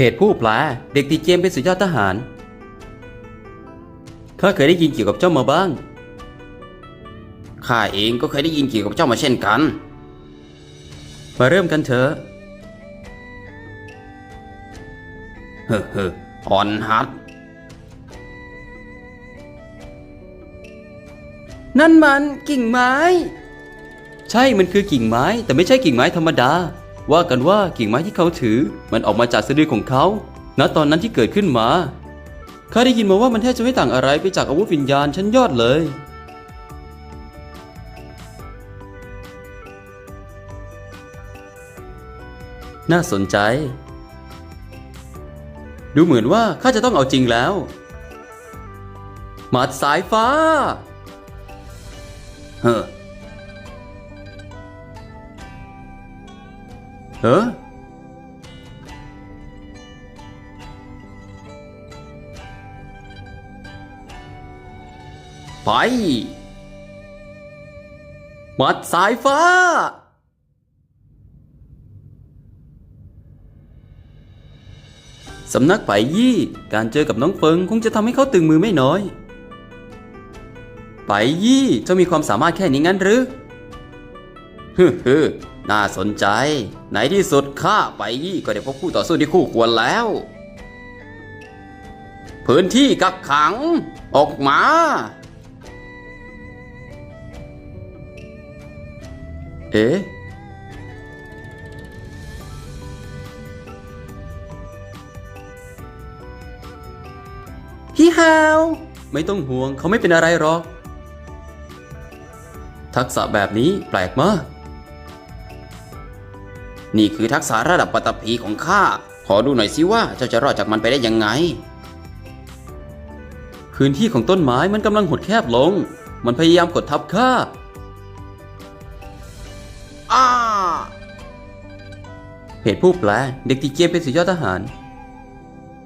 เพจผู้แปลเด็กตีเกมเป็นสุดยอดทหารข้าเคยได้ยินเกี่ยวกับเจ้ามาบ้าง ข้าเองก็เคยได้ยินเกี่ยวกับเจ้ามาเช่นกัน มาเริ่มกันเถอะเฮ้อเฮ้ออ่อนฮัดนั่นมันกิ่งไม้ ใช่มันคือกิ่งไม้ แต่ไม่ใช่กิ่งไม้ธรรมดา ว่ากันว่ากิ่งไม้ที่เขาถือ มันออกมาจากสะดือของเขา ณ ตอนนั้นที่เกิดขึ้นมา ข้าได้ยินมาว่ามันแทบจะไม่ต่างอะไรไปจากอาวุธวิญญาณชั้นยอดเลย น่าสนใจ ดูเหมือนว่าข้าจะต้องเอาจริงแล้วหมัดสายฟ้า เฮ้อ เออไปมัดสายฟ้า สำนักไปยี่ การเจอกับน้องเฟิงคงจะทำให้เขาตึงมือไม่น้อย ไปยี่เจ้ามีความสามารถแค่นี้งั้นหรือ ฮึฮ น่าสนใจในที่สุดข้าไปยี่ก็ได้พบคู่ต่อสู้ที่คู่ควรแล้ว พื้นที่กักขัง ออกมา เอ๊ะพี่ฮาวไม่ต้องห่วงเขาไม่เป็นอะไรหรอก ทักษะแบบนี้แปลกมาก นี่คือทักษะระดับปัตตภีของข้า ขอดูหน่อยสิว่าเจ้าจะรอดจากมันไปได้ยังไง พื้นที่ของต้นไม้มันกำลังหดแคบลง มันพยายามกดทับข้าอ้าเพจผู้แปลเด็กตีเกมเป็นสุดยอดทหาร